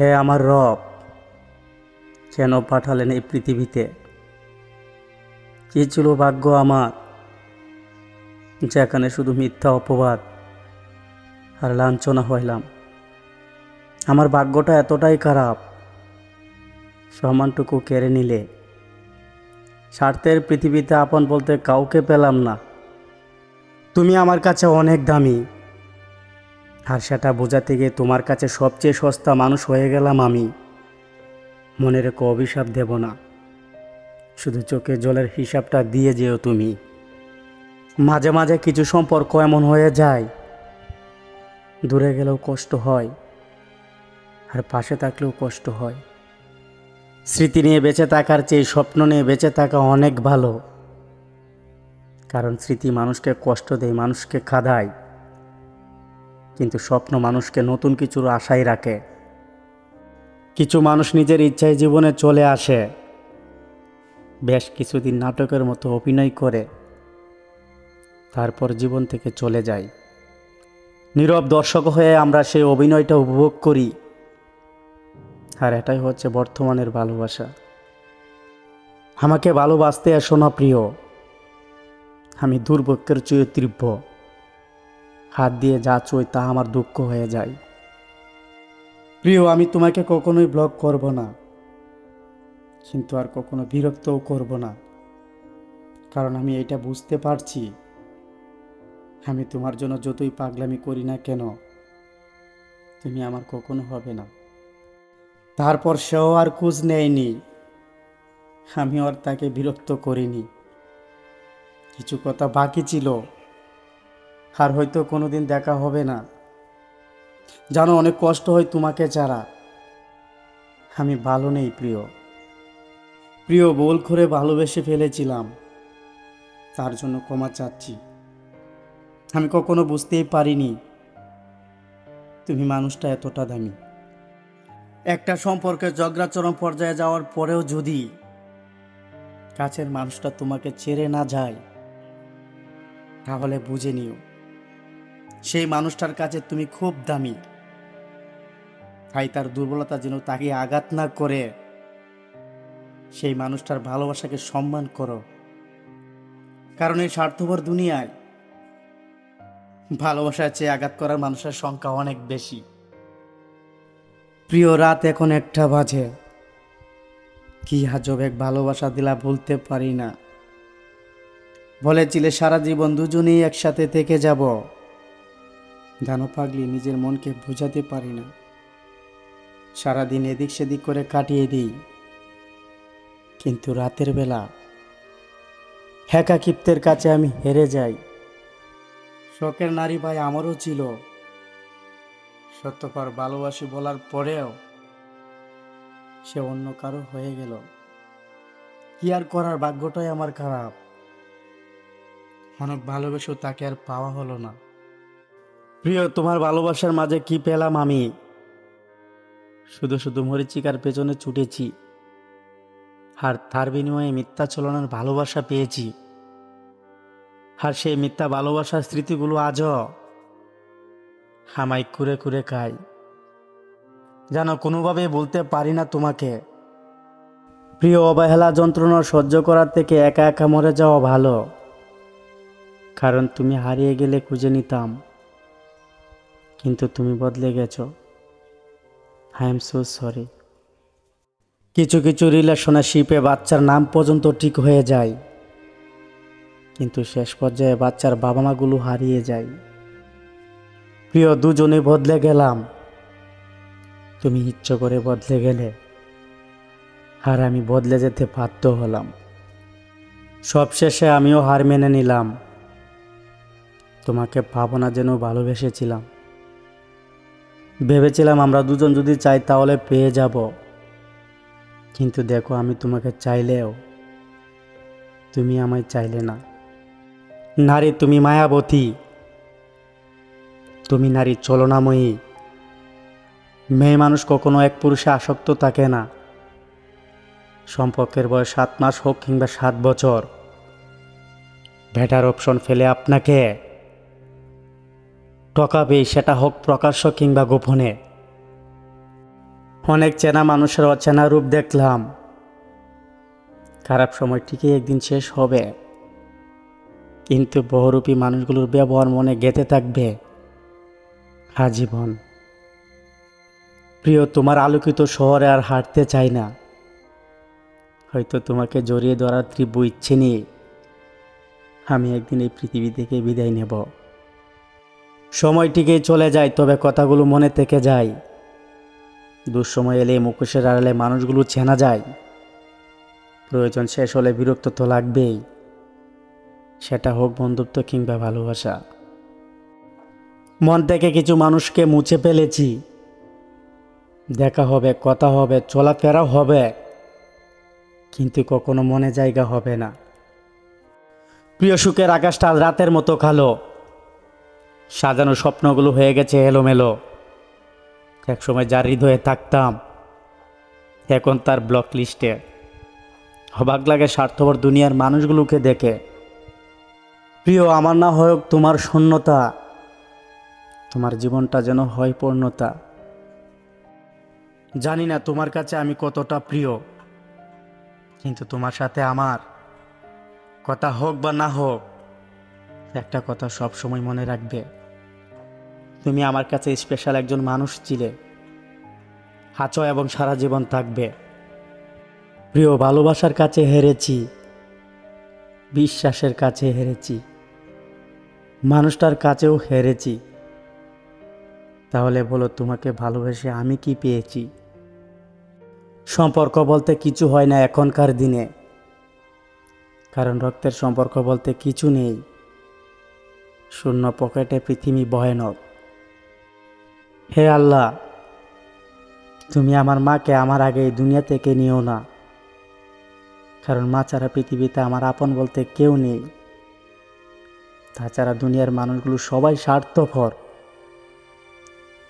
হে আমার রব, কেন পাঠালেন এই পৃথিবীতে? কি ছিল ভাগ্য আমার, যেখানে শুধু মিথ্যা অপবাদ আর লাঞ্ছনা হইলাম? আমার ভাগ্যটা এতটাই খারাপ সম্মানটুকু কেড়ে নিলে স্বার্থের পৃথিবীতে আপন বলতে কাউকে পেলাম না। তুমি আমার কাছে অনেক দামি আর সেটা বোঝাতে গিয়ে তোমার কাছে সবচেয়ে সস্তা মানুষ হয়ে গেলাম আমি। মনে রেখো অভিশাপ দেব না। শুধু চোখে জলের হিসাবটা দিয়ে যেও তুমি। মাঝে মাঝে কিছু সম্পর্ক এমন হয়ে যায়। দূরে গেলেও কষ্ট হয়। আর পাশে থাকলেও কষ্ট হয়। স্মৃতি নিয়ে বেঁচে থাকার চেয়ে স্বপ্ন নিয়ে বেঁচে থাকা অনেক ভালো। কারণ স্মৃতি মানুষকে কষ্ট দেয়, মানুষকে খাদায়। কিন্তু স্বপ্ন মানুষকে নতুন কিছুর আশায় রাখে। কিছু মানুষ নিজের ইচ্ছায় জীবনে চলে আসে। বেশ কিছুদিন নাটকের মতো অভিনয় করে। তারপর জীবন থেকে চলে যায়। নীরব দর্শক হয়ে আমরা সেই অভিনয়টা উপভোগ করি। আর এটাই হচ্ছে বর্তমানের ভালোবাসা। আমাকে ভালোবাসতে এসো না প্রিয়। আমি দুর্ভোগের চেয়ে তীব্র। হাত দিয়ে যা চই তা আমার দুঃখ হয়ে যায়। প্রিয়, আমি তোমাকে কখনোই ব্লক করব না। কিন্তু আর কখনো বিরক্তও করব না। কারণ আমি এটা বুঝতে পারছি। আমি তোমার জন্য যতই পাগলামি করি না কেন, তুমি আমার কখনো হবে না। তারপর সেও আর খোঁজ নেয়নি। আমি আর তাকে বিরক্ত করিনি। কিছু কথা বাকি ছিল। আর হয়তো কোনো দিন দেখা হবে না। জানো, অনেক কষ্ট হয় তোমাকে ছাড়া। আমি ভালো নেই, প্রিয়। প্রিয় বোল করে ভালোবেসে ফেলেছিলাম। তার জন্য ক্ষমা চাচ্ছি। আমি কখনো বুঝতেই পারিনি তুমি মানুষটা এতটা দামি। একটা সম্পর্কে ঝগড়াচরম পর্যায়ে যাওয়ার পরেও যদি কাছের মানুষটা তোমাকে ছেড়ে না যায়, তাহলে বুঝে নিও। সেই মানুষটার কাছে তুমি খুব দামি। তাই তার দুর্বলতা যেন তাকে আঘাত না করে। সেই মানুষটার ভালোবাসাকে সম্মান করো। কারণ এই স্বার্থপর দুনিয়ায় ভালোবাসার চেয়ে আঘাত করার মানুষের সংখ্যা অনেক বেশি। প্রিয়, রাত এখন একটা বাজে। কি হাজব এক ভালোবাসা দিলা বলতে পারি না। বলেছিলে সারা জীবন দুজনেই একসাথে থেকে যাব। জানো পাগলি নিজের মনকে বোঝাতে পারি না। সারাদিন এদিক সেদিক করে কাটিয়ে দিই। কিন্তু রাতের বেলা হেকা কিপ্তের কাছে আমি হেরে যাই। শখের নারী ভাই আমারও ছিল। সত্যকর ভালোবাসি বলার পরেও সে অন্য কারও হয়ে গেল। কি আর করার, ভাগ্যটাই আমার খারাপ। অনেক ভালোবেসেও তাকে আর পাওয়া হলো না। প্রিয়, তোমার ভালোবাসার মাঝে কি পেলাম আমি? শুধু শুধু মরিচিকার পেছনে ছুটেছি। আর তার বিনিময়ে মিথ্যা চলনের ভালোবাসা পেয়েছি। আর সেই মিথ্যা ভালোবাসার স্মৃতিগুলো আজও হামাই কুরে কুরে খাই যেন কোনোভাবে বলতে পারি না তোমাকে। প্রিয়, অবহেলা যন্ত্রণা সহ্য করার থেকে একা একা মরে যাওয়া ভালো। কারণ তুমি হারিয়ে গেলে খুঁজে নিতাম। কিন্তু তুমি বদলে গেছো। আই এম সো সরি কিছু কিছু রিলেশনশিপে বাচ্চার নাম পর্যন্ত ঠিক হয়ে যায়। কিন্তু শেষ পর্যায়ে বাচ্চার বাবা মাগুলো হারিয়ে যায়। প্রিয়, দুজনে বদলে গেলাম। তুমি ইচ্ছে করে বদলে গেলে, আর আমি বদলে যেতে বাধ্য হলাম। সবশেষে আমিও হার মেনে নিলাম। তোমাকে ভাবনা যেন ভালোবেসেছিলাম। ভেবেছিলাম আমরা দুজন যদি চাই তাহলে পেয়ে যাব। কিন্তু দেখো, আমি তোমাকে চাইলেও তুমি আমায় চাইলে না। নারী, তুমি মায়াবতী। তুমি নারী, চলনাময়ী। মেয়ে মানুষ কখনো এক পুরুষে আসক্ত থাকে না। সম্পর্কের বয়স সাত মাস হোক কিংবা সাত বছর। ভেটার অপশন ফেলে আপনাকে। টকাবে সেটা হোক প্রকাশ্য কিংবা গোপনে। অনেক চেনা মানুষের অচেনা রূপ দেখলাম। খারাপ সময় ঠিকই একদিন শেষ হবে। কিন্তু বহুরূপী মানুষগুলোর ব্যবহার মনে গেঁথে থাকবে। আজীবন। প্রিয়, তোমার আলোকিত শহরে আর হাঁটতে চাই না। হয়তো তোমাকে জড়িয়ে ধরার তীব্র ইচ্ছে নিয়ে আমি একদিন এই পৃথিবী থেকে বিদায় নেব। সময়টিকে চলে যায়, তবে কথাগুলো মনে থেকে যায়। দুঃসময় এলে মুখোশের আড়ালে মানুষগুলো চেনা যায়। প্রয়োজন শেষ হলে বিরক্ত তো লাগবেই। সেটা হোক বন্ধুত্ব কিংবা ভালোবাসা। মন থেকে কিছু মানুষকে মুছে ফেলেছি। দেখা হবে, কথা হবে চলাফেরা হবে। কিন্তু কখনো মনে জায়গা হবে না। প্রিয় সুখের আকাশটা রাতের মতো কালো। সাজানো স্বপ্নগুলো হয়ে গেছে এলোমেলো। একসময় যার হৃদয়ে থাকতাম, এখন তার ব্লক লিস্টে অবাক লাগে স্বার্থপর দুনিয়ার মানুষগুলোকে দেখে। প্রিয়, আমার না হোক তোমার শূন্যতা, তোমার জীবনটা যেন হয় পূর্ণতা। জানি না তোমার কাছে আমি কতটা প্রিয়, কিন্তু তোমার সাথে আমার কথা হোক বা না হোক, একটা কথা সব সময় মনে রাখবে। তুমি আমার কাছে স্পেশাল একজন মানুষ ছিলে। আছো এবং সারা জীবন থাকবে। প্রিয় ভালোবাসার কাছে হেরেছি। বিশ্বাসের কাছে হেরেছি। মানুষটার কাছেও হেরেছি। তাহলে বলো তোমাকে ভালোবেসে আমি কি পেয়েছি? সম্পর্ক বলতে কিছু হয় না এখনকার দিনে। কারণ রক্তের সম্পর্ক বলতে কিছু নেই। শূন্য পকেটে পৃথিবী ভয়ানক। হে আল্লাহ, তুমি আমার মাকে আমার আগে এই দুনিয়া থেকে নিও না। কারণ মা ছাড়া পৃথিবীতে আমার আপন বলতে কেউ নেই। তাছাড়া দুনিয়ার মানুষগুলো সবাই স্বার্থপর।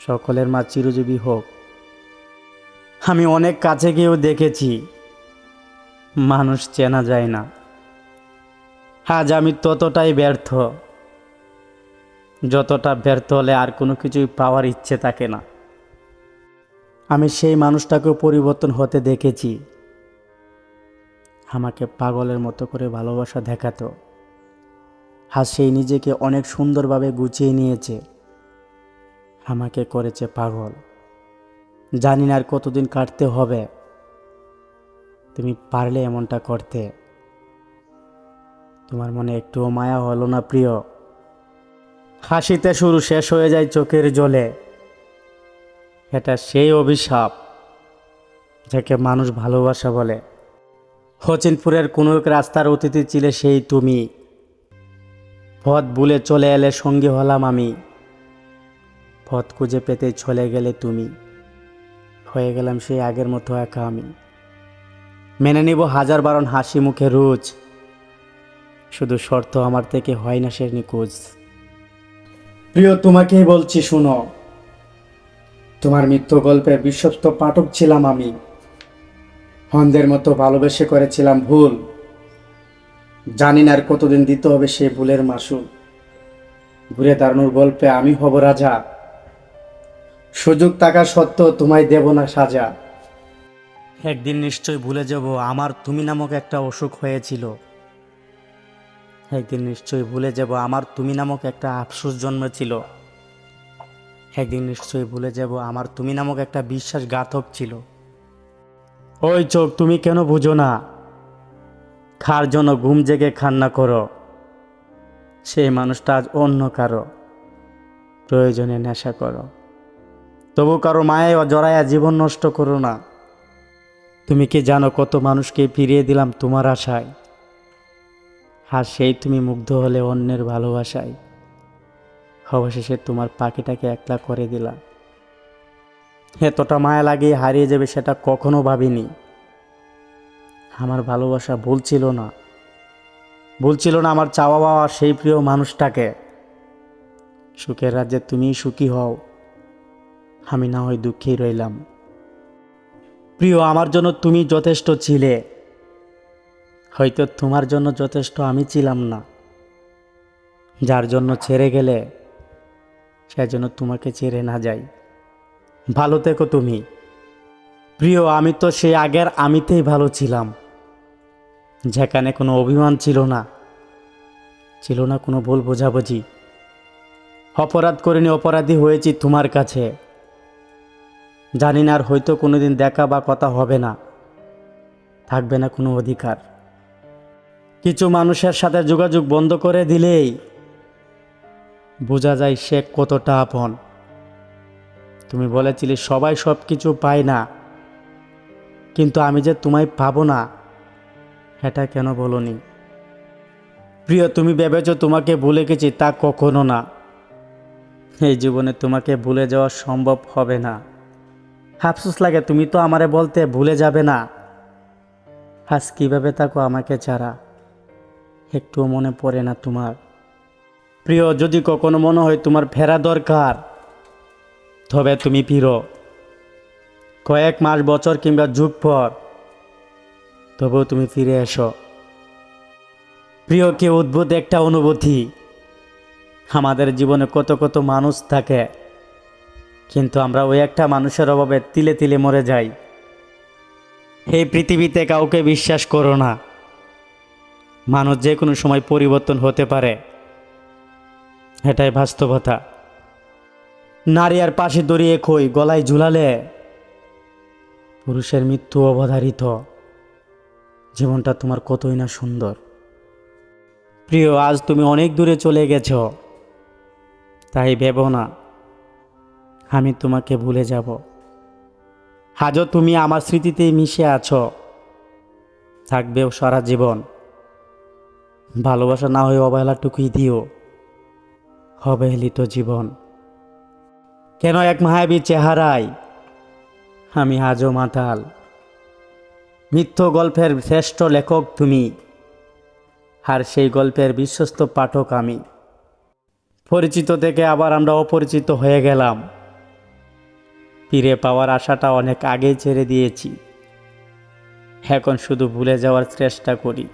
সকলের মা চিরজীবী হোক। আমি অনেক কাছে গিয়েও দেখেছি, মানুষ চেনা যায় না। আজ আমি ততটাই ব্যর্থ। যতটা ব্যর্থ হলে আর কোনো কিছুই পাওয়ার ইচ্ছে থাকে না। আমি সেই মানুষটাকেও পরিবর্তন হতে দেখেছি। আমাকে পাগলের মতো করে ভালোবাসা দেখাতো। আর সেই নিজেকে অনেক সুন্দরভাবে গুছিয়ে নিয়েছে। আমাকে করেছে পাগল। জানি না আর কতদিন কাটতে হবে। তুমি পারলে এমনটা করতে। তোমার মনে একটুও মায়া হলো না প্রিয়। হাসিতে শুরু শেষ হয়ে যায় চোখের জলে। এটা সেই অভিশাপ যাকে মানুষ ভালোবাসা বলে। হচিনপুরের কোনো এক রাস্তার অতিথি ছিলে সেই তুমি। পথ বুলে চলে এলে সঙ্গী হলাম আমি। পথ খুঁজে পেতে চলে গেলে তুমি। হয়ে গেলাম সেই আগের মতো একা আমি। মেনে নিব হাজার বারণ হাসি মুখে রোজ। শুধু শর্ত আমার থেকে হয় না সে নিখোঁজ। প্রিয়, তোমাকেই বলছি, শুনো। তোমার মৃত্যু গল্পের বিশ্বস্ত পাঠক ছিলাম আমি। হন্দের মতো ভালোবেসে করেছিলাম ভুল। জানি না আর কতদিন দিতে হবে সে ভুলের মাসু ঘুরে দাঁড়ানোর গল্পে আমি হব রাজা। সুযোগ থাকা সত্ত্বেও তোমায় দেব না সাজা। একদিন নিশ্চয় ভুলে যাব, আমার তুমি নামক একটা অসুখ হয়েছিল। একদিন নিশ্চয়ই ভুলে যাব, আমার তুমি নামক একটা আফসোস জন্মেছিল। একদিন নিশ্চয়ই ভুলে যাব, আমার তুমি নামক একটা বিশ্বাসঘাতক ছিল। ওই চোখ তুমি কেন বুঝো না? খার জন্য ঘুম জেগে খান্না করো। সেই মানুষটা আজ অন্য কারও। প্রয়োজনে নেশা করো। তবু কারও মায়ে জড়াইয়া জীবন নষ্ট করো না। তুমি কি জানো কত মানুষকে ফিরিয়ে দিলাম তোমার আশায়? আর সেই তুমি মুগ্ধ হলে অন্যের ভালোবাসায়। অবশেষে তোমার পাখিটাকে একলা করে দিলাম। এতটা মায়া লাগিয়ে হারিয়ে যাবে সেটা কখনো ভাবিনি। আমার ভালোবাসা ভুল ছিল না। ভুল ছিল না আমার চাওয়া পাওয়া সেই প্রিয় মানুষটাকে। সুখের রাজ্যে তুমি সুখী হও। আমি না হয় দুঃখেই রইলাম। প্রিয়, আমার জন্য তুমি যথেষ্ট ছিলে। হয়তো তোমার জন্য যথেষ্ট আমি ছিলাম না। যার জন্য ছেড়ে গেলে সেজন্য তোমাকে ছেড়ে না যাই ভালো থেকো তুমি। প্রিয়, আমি তো সেই আগের আমিতেই ভালো ছিলাম। যেখানে কোনো অভিমান ছিল না ছিল না কোনো ভুল বোঝাবুঝি। অপরাধ করিনি, অপরাধী হয়েছি তোমার কাছে। জানি না আর হয়তো কোনোদিন দেখা বা কথা হবে না। থাকবে না কোনো অধিকার। কিছু মানুষের সাথে যোগাযোগ বন্ধ করে দিলেই বোঝা যায় সে কতটা আপন। তুমি বলেছিলে, সবাই সব কিছু পায় না। কিন্তু আমি যে তোমায় পাবো না, এটা কেন বলনি? প্রিয়, তুমি ভেবেছ তোমাকে ভুলে গেছি, তা কখনো না। এই জীবনে তোমাকে ভুলে যাওয়া সম্ভব হবে না। আফসোস লাগে, তুমি তো আমারে বলতে ভুলে যাবে না। আজ কীভাবে থাকো আমাকে ছাড়া? একটুও মনে পড়ে না তোমার। প্রিয়, যদি কখনো মনে হয় তোমার ফেরা দরকার, তবে তুমি ফিরো। কয়েক মাস, বছর কিংবা যুগ পর তবুও তুমি ফিরে এসো। প্রিয়, কি অদ্ভুত একটা অনুভূতি। আমাদের জীবনে কত কত মানুষ থাকে, কিন্তু আমরা ওই একটা মানুষের অভাবে তিলে তিলে মরে যাই। এই পৃথিবীতে কাউকে বিশ্বাস করো না। মানুষ যে কোনো সময় পরিবর্তন হতে পারে। এটাই বাস্তবতা। নারী আর পাশে দড়িয়ে খই, গলায় ঝুলালে পুরুষের মৃত্যু অবধারিত। জীবনটা তোমার কতই না সুন্দর। প্রিয়, আজ তুমি অনেক দূরে চলে গেছ। তাই ভেব না, আমি তোমাকে ভুলে যাব। আজও তুমি আমার স্মৃতিতেই মিশে আছো। থাকবেও সারা জীবন। ভালোবাসা না হয়ে অবহেলাটুকুই দিও, অবহেলিত জীবন। কেন এক মায়াবী চেহারায়? আমি আজও মাতাল। মিথ্য গল্পের শ্রেষ্ঠ লেখক তুমি, আর সেই গল্পের বিশ্বস্ত পাঠক আমি। পরিচিত থেকে আবার আমরা অপরিচিত হয়ে গেলাম। ফিরে পাওয়ার আশাটা অনেক আগেই ছেড়ে দিয়েছি। এখন শুধু ভুলে যাওয়ার চেষ্টা করি।